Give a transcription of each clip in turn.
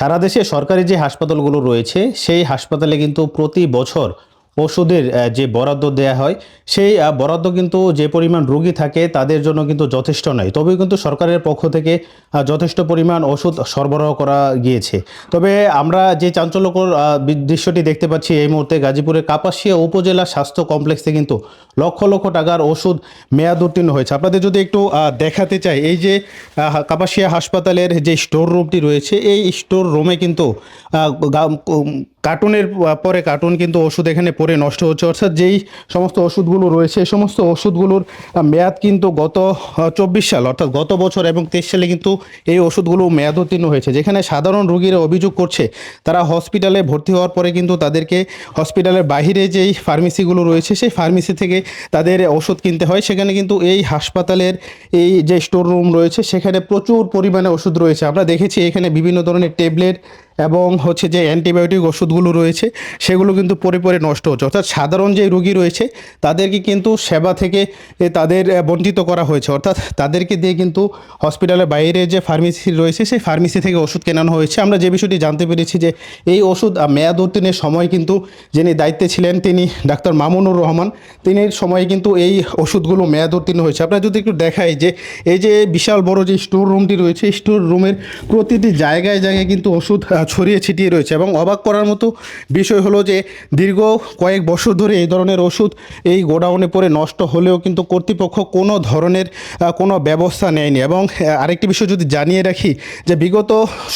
সারা দেশে সরকারি যে হাসপাতালগুলো রয়েছে সেই হাসপাতালে কিন্তু প্রতি বছর ওষুধের যে বরাদ্দ দেয়া হয়, সেই বরাদ্দ কিন্তু যে পরিমাণ রোগী থাকে তাদের জন্য কিন্তু যথেষ্ট নয়। তবে কিন্তু সরকারের পক্ষ থেকে যথেষ্ট পরিমাণ ওষুধ সরবরাহ করা গিয়েছে। তবে আমরা যে চাঞ্চল্যকর দৃশ্যটি দেখতে পাচ্ছি এই মুহূর্তে গাজীপুরের কাপাসিয়া উপজেলা স্বাস্থ্য কমপ্লেক্সে কিন্তু লক্ষ লক্ষ টাকার ওষুধ মেয়াদ উত্তীর্ণ হয়েছে। আপনাদের যদি একটু দেখাতে চাই, এই যে কাপাসিয়া হাসপাতালের যে স্টোর রুমটি রয়েছে, এই স্টোর রুমে কিন্তু কার্টুনের পরে কার্টুন কিন্তু ওষুধ এখানে পরে নষ্ট হচ্ছে। অর্থাৎ যেই সমস্ত ওষুধগুলো রয়েছে, এই সমস্ত ওষুধগুলোর মেয়াদ কিন্তু গত চব্বিশ সাল, অর্থাৎ গত বছর এবং তেইশ সালে কিন্তু এই ওষুধগুলো মেয়াদ উত্তীর্ণ হয়েছে। যেখানে সাধারণ রোগীরা অভিযোগ করছে, তারা হসপিটালে ভর্তি হওয়ার পরে কিন্তু তাদেরকে হসপিটালের বাইরে যেই ফার্মেসিগুলো রয়েছে, সেই ফার্মেসি থেকে তাদের ওষুধ কিনতে হয়। সেখানে কিন্তু এই হাসপাতালের এই যে স্টোর রুম রয়েছে, সেখানে প্রচুর পরিমাণে ওষুধ রয়েছে। আমরা দেখেছি এখানে বিভিন্ন ধরনের ট্যাবলেট এবং হচ্ছে যে অ্যান্টিবায়োটিক ওষুধগুলো রয়েছে, সেগুলো কিন্তু পরে পরে নষ্ট হচ্ছে। অর্থাৎ সাধারণ যে রোগী রয়েছে, তাদেরকে কিন্তু সেবা থেকে তাদের বঞ্চিত করা হয়েছে। অর্থাৎ তাদেরকে দিয়ে কিন্তু হসপিটালের বাইরে যে ফার্মেসি রয়েছে, সেই ফার্মেসি থেকে ওষুধ কেনানো হয়েছে। আমরা যে বিষয়টি জানতে পেরেছি যে এই ওষুধ মেয়াদ উত্তীর্ণের সময় কিন্তু যিনি দায়িত্বে ছিলেন, তিনি ডাক্তার মামুনুর রহমান, তিনি সময়ে কিন্তু এই ওষুধগুলো মেয়াদ উত্তীর্ণ হয়েছে। আপনারা যদি একটু দেখাই যে এই যে বিশাল বড় যে স্টোর রুমটি রয়েছে, স্টোর রুমের প্রতিটি জায়গায় জায়গায় কিন্তু ওষুধ ছড়িয়ে ছিটিয়ে রয়েছে এবং অবাক করার মতো বিষয় হলো যে দীর্ঘ কয়েক বছর ধরে এই ধরনের ওষুধ এই গোডাউনে পড়ে নষ্ট হলেও কিন্তু কর্তৃপক্ষ কোনো ধরনের কোনো ব্যবস্থা নেয়নি। এবং আরেকটি বিষয় যদি জানিয়ে রাখি যে বিগত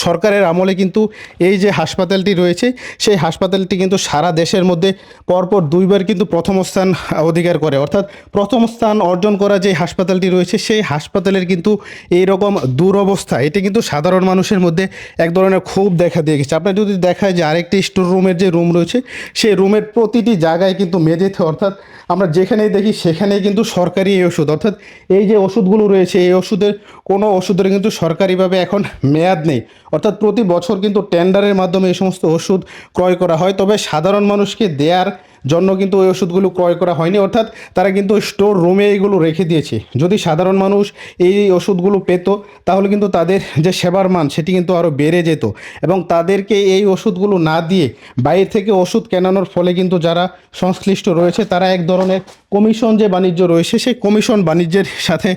সরকারের আমলে কিন্তু এই যে হাসপাতালটি রয়েছে, সেই হাসপাতালটি কিন্তু সারা দেশের মধ্যে পরপর দুইবার কিন্তু প্রথম স্থান অধিকার করে। অর্থাৎ প্রথম স্থান অর্জন করা যে হাসপাতালটি রয়েছে, সেই হাসপাতালের কিন্তু এই রকম দুরবস্থা, এটি কিন্তু সাধারণ মানুষের মধ্যে এক ধরনের ক্ষোভ দেখা দিয়ে গেছে। আপনার যদি দেখা যায় যে আরেকটি স্টোর রুমের যে রুম রয়েছে, সেই রুমের প্রতিটি জায়গায় কিন্তু মেঝেতে, অর্থাৎ আমরা যেখানেই দেখি সেখানেই কিন্তু সরকারি এই ওষুধ। অর্থাৎ এই যে ওষুধগুলো রয়েছে, এই ওষুধের কোনো ওষুধের কিন্তু সরকারিভাবে এখন মেয়াদ নেই। অর্থাৎ প্রতি বছর কিন্তু টেন্ডারের মাধ্যমে এই সমস্ত ওষুধ ক্রয় করা হয়। তবে সাধারণ মানুষকে দেয়ার জন্য কিন্তু ওই ওষুধগুলো ক্রয় করা হয়নি। অর্থাৎ তারা কিন্তু স্টোর রুমে এইগুলো রেখে দিয়েছে। যদি সাধারণ মানুষ এই ওষুধগুলো পেত, তাহলে কিন্তু তাদের যে সেবার মান, সেটি কিন্তু আরও বেড়ে যেত। এবং তাদেরকে এই ওষুধগুলো না দিয়ে বাইরে থেকে ওষুধ কেনানোর ফলে কিন্তু যারা সংশ্লিষ্ট রয়েছে, তারা এক ধরনের কমিশন যে বাণিজ্য রয়েছে, সেই কমিশন বাণিজ্যের সাথে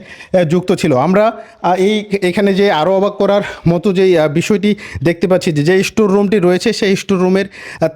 যুক্ত ছিল। আমরা এই এখানে যে আরও অবাক করার মতো যেই বিষয়টি দেখতে পাচ্ছি যে যে স্টোর রুমটি রয়েছে, সেই স্টোর রুমের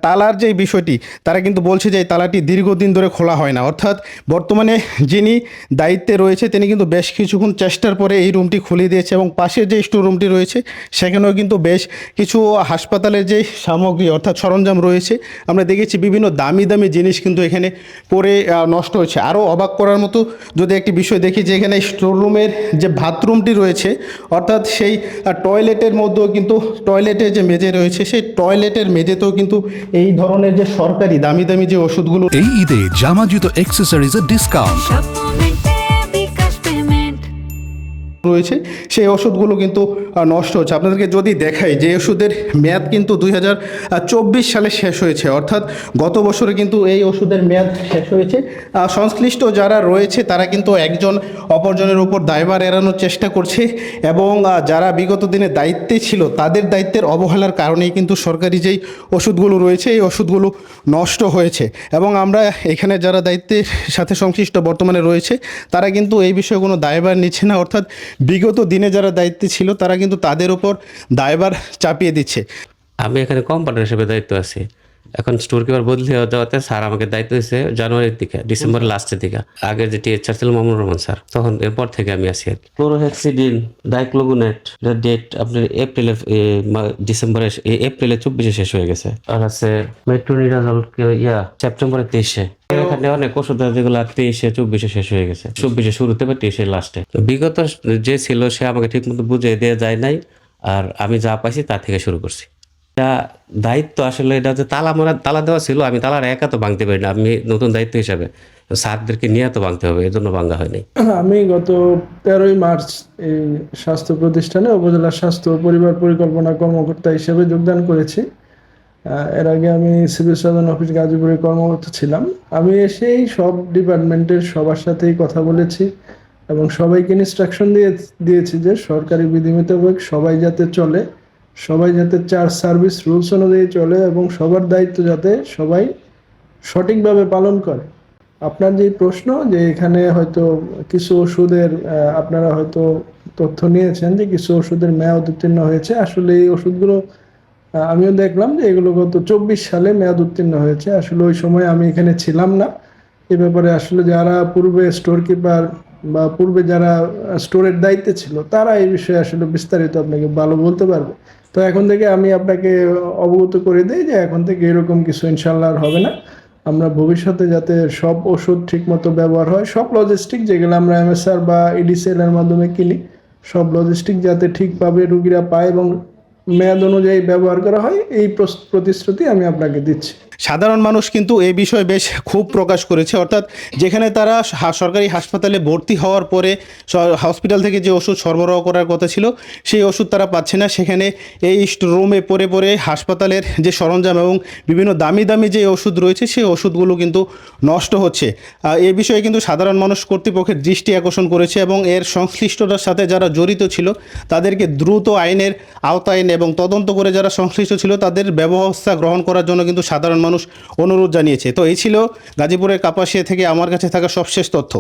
তালার যে বিষয়টি, তারা কিন্তু বলছে যে, এই তালাটি দীর্ঘদিন ধরে খোলা হয় না। অর্থাৎ বর্তমানে যিনি দায়িত্বে রয়েছে, তিনি কিন্তু বেশ কিছুক্ষণ চেষ্টার পরে এই রুমটি খুলে দিয়েছে এবং পাশের যে স্টোর রুমটি রয়েছে, সেখানেও কিন্তু বেশ কিছু হাসপাতালের যে সামগ্রী অর্থাৎ সরঞ্জাম রয়েছে, আমরা দেখেছি বিভিন্ন দামি দামি জিনিস কিন্তু এখানে পরে নষ্ট হয়েছে। আরও অবাক করার মতো যদি একটি বিষয় দেখি যে এখানে স্টোররুমের যে বাথরুমটি রয়েছে অর্থাৎ সেই টয়লেটের মধ্যেও কিন্তু টয়লেটের যে মেঝে রয়েছে সেই টয়লেটের মেঝেতেও কিন্তু এই ধরনের যে সরকারি দামি দামি যে ওষুধগুলো এই ঈদে জামা জুতো অ্যাক্সেসরিজের ডিসকাউন্ট রয়েছে, সেই ওষুধগুলো কিন্তু নষ্ট হচ্ছে। আপনাদেরকে যদি দেখাই যে ওষুধের মেয়াদ কিন্তু দুই হাজার চব্বিশ সালে শেষ হয়েছে, অর্থাৎ গত বছরে কিন্তু এই ওষুধের মেয়াদ শেষ হয়েছে। সংশ্লিষ্ট যারা রয়েছে, তারা কিন্তু একজন অপরজনের উপর দায়ভার এড়ানোর চেষ্টা করছে এবং যারা বিগত দিনে দায়িত্বে ছিল, তাদের দায়িত্বের অবহেলার কারণেই কিন্তু সরকারি যেই ওষুধগুলো রয়েছে, এই ওষুধগুলো নষ্ট হয়েছে। এবং আমরা এখানে যারা দায়িত্বের সাথে সংশ্লিষ্ট বর্তমানে রয়েছে, তারা কিন্তু এই বিষয়ে কোনো দায়ভার নিচ্ছে না, অর্থাৎ বিগত দিনে যারা দায়িত্বে ছিল, তারা কিন্তু তাদের ওপর দায়বার চাপিয়ে দিচ্ছে। আমি এখানে কোম্পানির হিসেবে দায়িত্ব আছি। এখন স্টোর কিপার বদলি হয়ে যাওয়াতে স্যার আমাকে দায়িত্ব দিয়েছে জানুয়ারির দিকে ডিসেম্বরের লাস্টের দিকে। আগের যে টিএচআর ছিল মামুর রহমান স্যার তখন এরপর থেকে আমি কি। ক্লোরোহেক্সিডিন ডাইক্লোগুনেট ডেট আপনার এপ্রিলের ডিসেম্বরে এপ্রিলে চব্বিশে শেষ হয়ে গেছে। আর আছে মেট্রোনিডাজল ইয়া সেপ্টেম্বরের তেইশে। এখানে অনেক ওষুধ আছে যেগুলো তেইশে চব্বিশে শেষ হয়ে গেছে। চব্বিশে শুরুতে বা তেইশে লাস্টে বিগত যে ছিল সে আমাকে ঠিক মতো বুঝে দেওয়া যায় নাই। আর আমি যা পাইছি তা থেকে শুরু করছি। এটা দায়িত্ব আসলে এটা যে তালা মারা তালা দেওয়া ছিল, আমি তালার একা তো ভাঙতে পারি না আমি নতুন দায়িত্ব হিসাবে। স্যারদেরকে নিয়ে তো ভাঙতে হবে এই জন্য হয়নি। আমি গত তেরোই মার্চ এই স্বাস্থ্য প্রতিষ্ঠানে উপজেলা স্বাস্থ্য পরিবার পরিকল্পনা কর্মকর্তা হিসেবে যোগদান করেছি। এর আগে আমি সিভিল সার্জন অফিস গাজীপুরে কর্মরত ছিলাম। আমি এসেই সব ডিপার্টমেন্টের সবার সাথেই কথা বলেছি এবং সবাইকে ইনস্ট্রাকশন দিয়ে, দিয়েছি যে সরকারি বিধি মোতাবেক সবাই যাতে চলে। সবাই যাতে চার্জ সার্ভিস রুলস অনুযায়ী চলে এবং সবার দায়িত্ব যাতে সবাই সঠিকভাবে পালন করে। আপনার যে প্রশ্ন যে এখানে হয়তো কিছু ওষুধের আপনারা হয়তো তথ্য নিয়েছেন যে কিছু ওষুধের মেয়াদ উত্তীর্ণ হয়েছে। আসলে এই ওষুধগুলো আমিও দেখলাম যে এগুলো গত চব্বিশ সালে মেয়াদ উত্তীর্ণ হয়েছে। আসলে ওই সময় আমি এখানে ছিলাম না। এ ব্যাপারে আসলে যারা পূর্বে স্টোর কিপার বা পূর্বে যারা স্টোরের দায়িত্বে ছিল, তারা এই বিষয়ে আসলে বিস্তারিত আপনাকে ভালো বলতে পারবে। তো এখন থেকে আমি আপনাকে অবগত করে দিই যে এখন থেকে এরকম কিছু ইনশাল্লাহ আর হবে না। আমরা ভবিষ্যতে যাতে সব ওষুধ ঠিকমতো ব্যবহার হয়, সব লজিস্টিক যেগুলো আমরা এমএসআর বা ইডিসিএল এর মাধ্যমে কিনি, সব লজিস্টিক যাতে ঠিকভাবে রুগীরা পায় এবং মেয়াদ অনুযায়ী ব্যবহার করা হয়, এই প্রতিশ্রুতি আমি আপনাকে দিচ্ছি। সাধারণ মানুষ কিন্তু এই বিষয়ে বেশ খুব প্রকাশ করেছে। অর্থাৎ যেখানে তারা সরকারি হাসপাতালে ভর্তি হওয়ার পরে হসপিটাল থেকে যে ওষুধ সরবরাহ করার কথা ছিল, সেই ওষুধ তারা পাচ্ছে না। সেখানে এই রুমে পরে পরে হাসপাতালের যে সরঞ্জাম এবং বিভিন্ন দামি দামি যে ওষুধ রয়েছে, সেই ওষুধগুলো কিন্তু নষ্ট হচ্ছে। এ বিষয়ে কিন্তু সাধারণ মানুষ কর্তৃপক্ষের দৃষ্টি আকর্ষণ করেছে এবং এর সংশ্লিষ্টতার সাথে যারা জড়িত ছিল, তাদেরকে দ্রুত আইনের আওতায় এবং তদন্ত করে যারা সংশ্লিষ্ট ছিল, তাদের ব্যবস্থা গ্রহণ করার জন্য কিন্তু সাধারণ মানুষ অনুরোধ জানিয়েছে। তো এই ছিল গাজীপুরের কাপাসিয়া থেকে আমার কাছে থাকা সবশেষ তথ্য।